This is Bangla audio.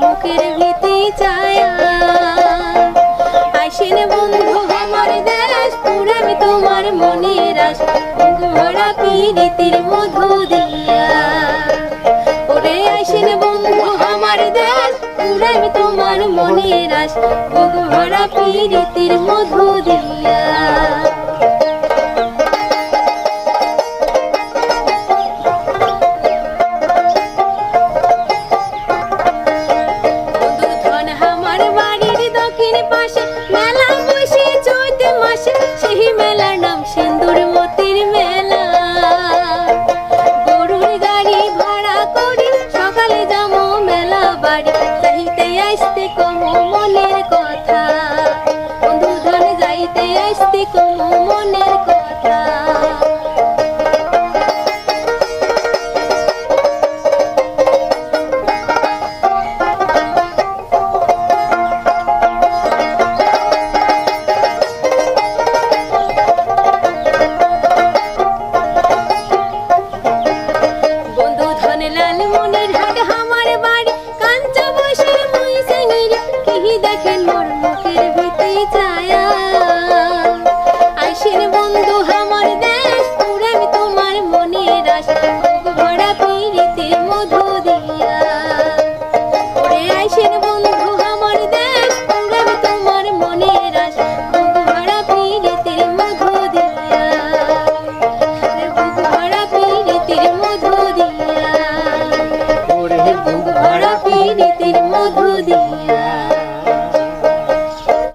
বুকের ভিতে চায়া আইসেন বন্ধু, আমার দেশ পুরাবে তোমার মনের আশ। ঘোড়া রীতির মধু দিয়া। ওরে আইসেন বন্ধু, আমার দেশ পুরাবে তোমার মনের আশ। ঘোড়া রীতির মধু দিয়া। বসে চৈত মাসে, সেই মেলার নাম সিন্দুর মতির মেলা। গরুর গাড়ি ভাড়া করি সকালে যাব মেলা বাড়ি যাইতে আসতে কম কথা। বন্ধু ধরে যাইতে আসতে কম মনের কথা। দেখেন মোর ছায়া। আইসেন বন্ধু আমার দেশ পুরামি তোমার মনের আশা। ভরা মধু দিয়া। ওরে আইসেন বন্ধু আমার দেশ পুরামি তোমার মনের আশা। ভরা পিড়িতে মধু দিয়া। ভরা পিড়িতে মধু দিয়া। ওরে ভরা পিড়িতে মধু দিয়া।